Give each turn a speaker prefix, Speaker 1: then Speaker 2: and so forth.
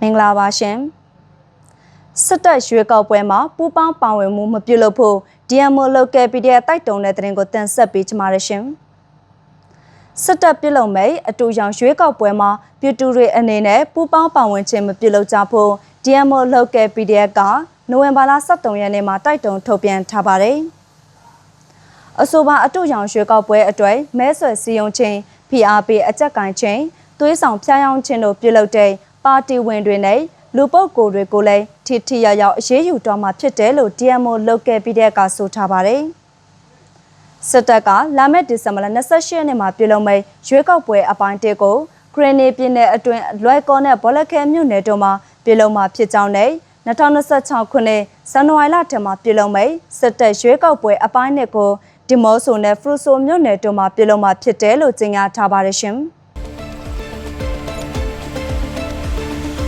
Speaker 1: မင်္ဂလာပါရှင်စစ်တပ်ရွေးကောက်ပွဲမှာပူးပေါင်းပါဝင်မှုမပြုလုပ်ဖို့ DMO Local PDF တိုက်တုံတဲ့တဲ့ရင်ကိုတင်ဆက်ပေးကြပါရရှင်စစ်တပ်ပြုလုပ်မဲ့အတူရောင်ရွေးကောက်ပွဲမှာပြည်သူတွေအနေနဲ့ပူးပေါင်းပါဝင်ခြင်းမပြုလုပ်ကြဖို့ DMO Local PDF ကနိုဝင်ဘာလ23ရက်နေ့မှာတိုက်တုံထုတ်ပြန်ထားပါတယ်အဆိုပါအတူရောင်ရွှေကောက်ပွဲအတွေ့မဲဆွယ်စည်းရုံးခြင်း PRP အကြက်ကင်ခြင်းသွေးဆောင်ဖျားယောင်းခြင်းတို့ပြုလုပ်တဲ့ ပါတီဝင်တွေနဲ့လူပုတ်ကိုယ်တွေကိုလည်းထိထိရောက်ရောက်အရေးယူတော့မှာဖြစ်တယ်လို့ DMO Local PDF ကဆိုထားပါတယ်စစ်တပ်ကလာမယ့်ဒီဇင်ဘာလ28ရက်နေ့မှာပြုလုပ်မယ့်ရွေးကောက်ပွဲအပိုင်းတစ်ကိုဂရနီပြည်နယ်အတွင်းလွိုက်ကောနဲ့ဘောလခဲမြို့နယ်တို့မှာပြုလုပ်မှာဖြစ်ကြောင်းနဲ့2026ခုနှစ်ဇန်နဝါရီလထဲမှာပြုလုပ်မယ့်စစ်တပ်ရွေးကောက်ပွဲအပိုင်းနှစ်ကိုဒီမော့ဆိုနဲ့ဖရူဆိုမြို့နယ်တို့မှာပြုလုပ်မှာဖြစ်တယ်လို့ကြေညာထားပါတယ်ရှင်။